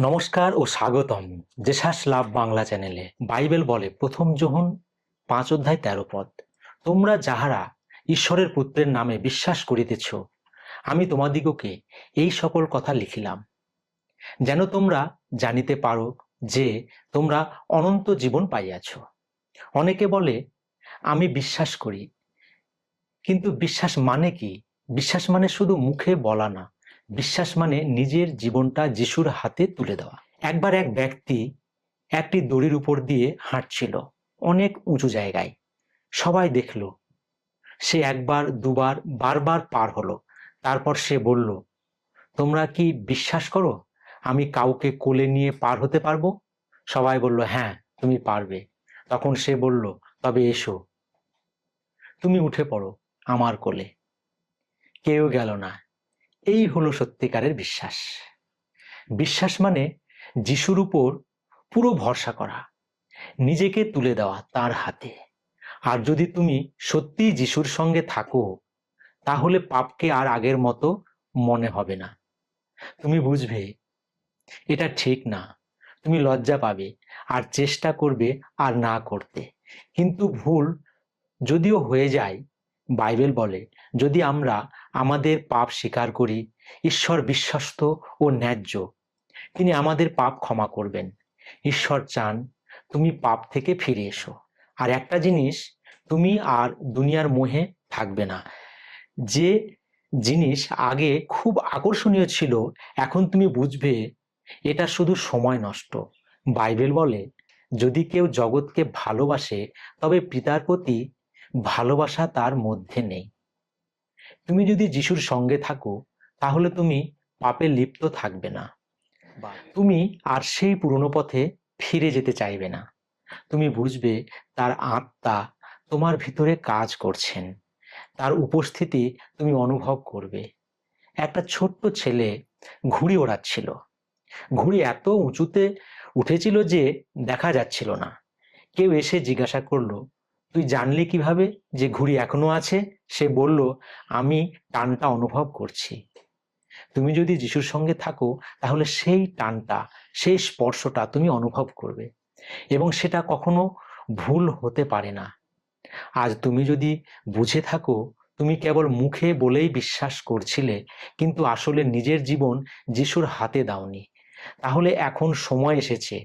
নমস্কার ও স্বাগতম জেসাস লাভ বাংলা চ্যানেলে। বাইবেল বলে প্রথম যোহন পাঁচ অধ্যায় তেরো পদ। তোমরা যাহারা ঈশ্বরের পুত্রের নামে বিশ্বাস করিতেছ, আমি তোমাদিগকে এই সকল কথা লিখিলাম। যেন তোমরা জানিতে পারো যে তোমরা অনন্ত জীবন পাইয়াছ। অনেকে বলে, আমি বিশ্বাস করি। কিন্তু বিশ্বাস মানে কি? বিশ্বাস মানে শুধু মুখে বলা না। বিশ্বাস মানে নিজের জীবনটা যিশুর হাতে তুলে দেওয়া। একবার এক ব্যক্তি একটি দড়ির উপর দিয়ে হাঁটছিল, অনেক উঁচু জায়গায়। সবাই দেখল, সে একবার, দুবার, বারবার পার হলো। তারপর সে বলল, তোমরা কি বিশ্বাস করো? আমি কাউকে কোলে নিয়ে পার হতে পারব? সবাই বলল হ্যাঁ তুমি পারবে। তখন সে বলল, তবে এসো, তুমি উঠে পড়ো আমার কোলে। কেউ গেল না। এই হলো সত্যিকারের বিশ্বাস। বিশ্বাস মানে যিশুর উপর পুরো ভরসা করা, নিজেকে তুলে দেওয়া তার হাতে। আর যদি তুমি সত্যি যিশুর সঙ্গে থাকো, তাহলে পাপকে আর আগের মতো মনে হবে না। তুমি বুঝবে, এটা ঠিক না। তুমি লজ্জা পাবে আর চেষ্টা করবে আর না করতে। কিন্তু ভুল যদিও হয়ে যায় বাইবেল বলে, যদি আমরা আমাদের পাপ স্বীকার করি, ঈশ্বর বিশ্বস্ত ও ন্যায্য, তিনি আমাদের পাপ ক্ষমা করবেন। ঈশ্বর চান তুমি পাপ থেকে ফিরে এসো। আর একটা জিনিস, তুমি আর দুনিয়ার মোহে থাকবে না। যে জিনিস আগে খুব আকর্ষণীয় ছিল, এখন তুমি বুঝবে, এটা শুধু সময় নষ্ট। বাইবেল বলে, যদি কেউ জগৎকে ভালোবাসে, তবে পিতার প্রতি ভালোবাসা তার মধ্যে নেই। তুমি যদি যিশুর সঙ্গে থাকো তাহলে তুমি পাপে লিপ্ত থাকবে না। তুমি আর সেই পুরনো পথে ফিরে যেতে চাইবে না। তুমি বুঝবে তার আত্মা তোমার ভিতরে কাজ করছেন। তার উপস্থিতি তুমি অনুভব করবে। একটা ছোট্ট ছেলে ঘুড়ি ওড়াচ্ছিল। ঘুড়ি এত উঁচুতে উঠেছিল যে দেখা যাচ্ছিল না। কেউ এসে জিজ্ঞাসা করল তুই জানলি কীভাবে যে ঘুড়ি এখনও আছে? সে বলল, আমি টানটা অনুভব করছি। তুমি যদি যিশুর সঙ্গে থাকো, তাহলে সেই টানটা, সেই স্পর্শটা তুমি অনুভব করবে এবং সেটা কখনো ভুল হতে পারে না। আজ তুমি যদি বুঝে থাকো, তুমি কেবল মুখে বলেই বিশ্বাস করছিলে, কিন্তু আসলে নিজের জীবন যিশুর হাতে দাওনি। তাহলে এখন সময় এসেছে।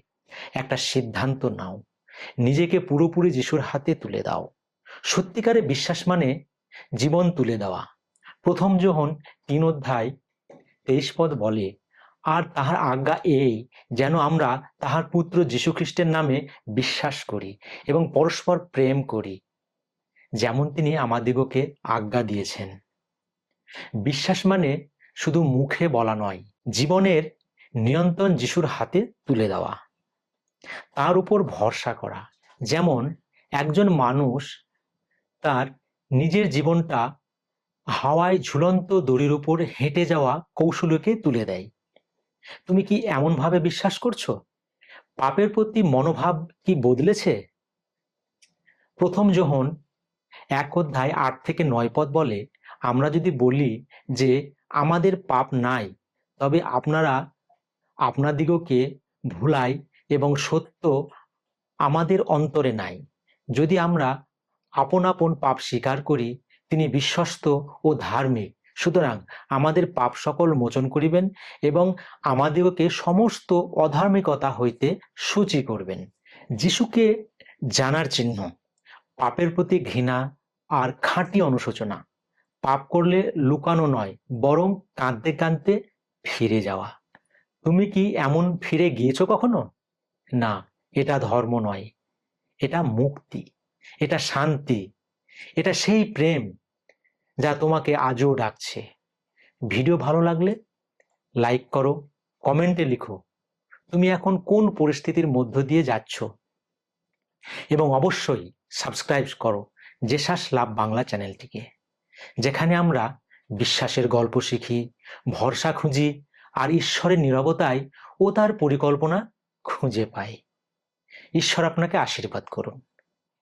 একটা সিদ্ধান্ত নাও। নিজেকে পুরোপুরি যিশুর হাতে তুলে দাও। সত্যিকারে বিশ্বাস মানে জীবন তুলে দেওয়া। প্রথম যখন তিন অধ্যায় তেইশ পদ বলে, আর তাহার আজ্ঞা এই, যেন আমরা তাহার পুত্র যীশু খ্রিস্টের নামে বিশ্বাস করি এবং পরস্পর প্রেম করি। যেমন তিনি আমাদিগকে আজ্ঞা দিয়েছেন। বিশ্বাস মানে শুধু মুখে বলা নয়, জীবনের নিয়ন্ত্রণ যিশুর হাতে তুলে দেওয়া। তার উপর ভরসা করা। যেমন একজন মানুষ তার নিজের জীবনটা হাওয়ায় ঝুলন্ত দড়ির উপর হেঁটে যাওয়া কৌশলকে তুলে দেয়। তুমি কি এমনভাবে বিশ্বাস করছ? পাপের প্রতি মনোভাব কি বদলেছে? প্রথম যখন এক অধ্যায় আট থেকে নয় পদ বলে, আমরা যদি বলি যে আমাদের পাপ নাই, তবে আপনারা আপনাদিগকে ভুলাই এবং সত্য আমাদের অন্তরে নাই। যদি আমরা আপন আপন পাপ স্বীকার করি, তিনি বিশ্বস্ত ও ধার্মিক। সুতরাং আমাদের পাপ সকল মোচন করিবেন এবং আমাদেরকে সমস্ত অধার্মিকতা হইতে সূচি করবেন। যিশুকে জানার চিহ্ন, পাপের প্রতি ঘৃণা আর খাঁটি অনুশোচনা। পাপ করলে লুকানো নয়, বরং কাঁদতে কাঁদতে ফিরে যাওয়া। তুমি কি এমন ফিরে গিয়েছো কখনো? না, এটা ধর্ম নয়। এটা মুক্তি, এটা শান্তি, এটা সেই প্রেম যা তোমাকে আজও ডাকছে। ভিডিও ভালো লাগলে লাইক করো, কমেন্টে লিখো, তুমি এখন কোন পরিস্থিতির মধ্য দিয়ে যাচ্ছ? এবং অবশ্যই সাবস্ক্রাইব করো জেসাস লাভ বাংলা চ্যানেলটিকে, যেখানে আমরা বিশ্বাসের গল্প শিখি, ভরসা খুঁজি আর ঈশ্বরের নিরবতায় ও তার পরিকল্পনা খুঁজে পাই। ঈশ্বর আপনাকে আশীর্বাদ করুন।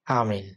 আমিন।